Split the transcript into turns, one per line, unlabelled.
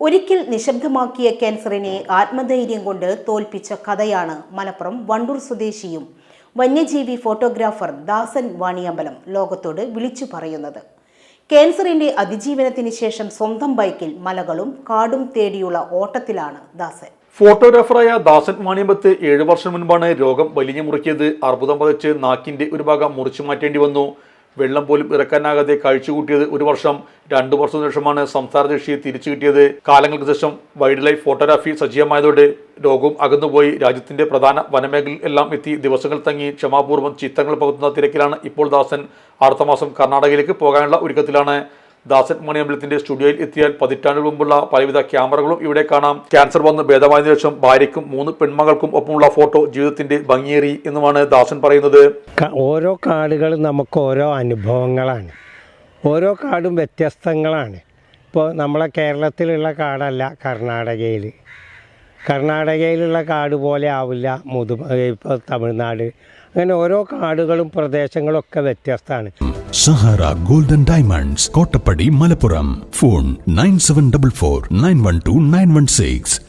ഒരിക്കൽ നിശബ്ദമാക്കിയ ക്യാൻസറിനെ ആത്മധൈര്യം കൊണ്ട് തോൽപ്പിച്ച കഥയാണ് മലപ്പുറം വണ്ടൂർ സ്വദേശിയും വന്യജീവി ഫോട്ടോഗ്രാഫർ ദാസൻ വാണിയമ്പലം ലോകത്തോട് വിളിച്ചു പറയുന്നത്. ക്യാൻസറിന്റെ അതിജീവനത്തിന് ശേഷം സ്വന്തം ബൈക്കിൽ മലകളും കാടും തേടിയുള്ള ഓട്ടത്തിലാണ് ദാസൻ.
ഫോട്ടോഗ്രാഫറായ ദാസൻ വാണിയമ്പത്ത് ഏഴു വർഷം മുൻപാണ് രോഗം വലിഞ്ഞു മുറുക്കിയത് അർബുദം പതച്ച് നാക്കിന്റെ ഒരു ഭാഗം മുറിച്ചു മാറ്റേണ്ടി വന്നു. വെള്ളം പോലും ഇറക്കാനാകാതെ കഴിച്ചുകൂട്ടിയത് ഒരു വർഷം രണ്ടു വർഷത്തിനു ശേഷമാണ് സംസാരശേഷി തിരിച്ചു കിട്ടിയത്. കാലങ്ങൾക്ക് ശേഷം വൈൽഡ് ലൈഫ് ഫോട്ടോഗ്രാഫി സജീവമായതോടെ രോഗവും അകന്നുപോയി. രാജ്യത്തിന്റെ പ്രധാന വനമേഖലയിൽ എല്ലാം എത്തി. ദിവസങ്ങൾ തങ്ങി ക്ഷമാപൂർവം ചിത്രങ്ങൾ പകർത്തുന്ന തിരക്കിലാണ് ഇപ്പോൾ ദാസൻ. അടുത്ത മാസം കർണാടകയിലേക്ക് പോകാനുള്ള ഒരുക്കത്തിലാണ്. ദാസൻ മണി അമ്പലത്തിന്റെ സ്റ്റുഡിയോയിൽ എത്തിയാൽ പതിറ്റാണ്ടുകൾ മുമ്പുള്ള പലവിധ ക്യാമറകളും ഇവിടെ കാണാം. ക്യാൻസർ വന്ന് ഭേദമായതിനു ശേഷം ഭാര്യയ്ക്കും മൂന്ന് പെൺമകൾക്കും ഒപ്പമുള്ള ഫോട്ടോ ജീവിതത്തിന്റെ ഭംഗിയേറി എന്നുമാണ് ദാസൻ പറയുന്നത്.
ഓരോ കാടുകളും നമുക്ക് ഓരോ അനുഭവങ്ങളാണ്. ഓരോ കാടും വ്യത്യസ്തങ്ങളാണ്. ഇപ്പോൾ നമ്മളെ കേരളത്തിലുള്ള കാടല്ല കർണാടകയിൽ കർണാടകയിലുള്ള കാട് പോലെ ആവില്ല മുതു ഇപ്പോൾ തമിഴ്നാട്. അങ്ങനെ ഓരോ കാടുകളും പ്രദേശങ്ങളും ഒക്കെ വ്യത്യസ്തമാണ്
Sahara golden diamonds Kottappadi Malappuram. Phone nine seven double four nine one two nine one six.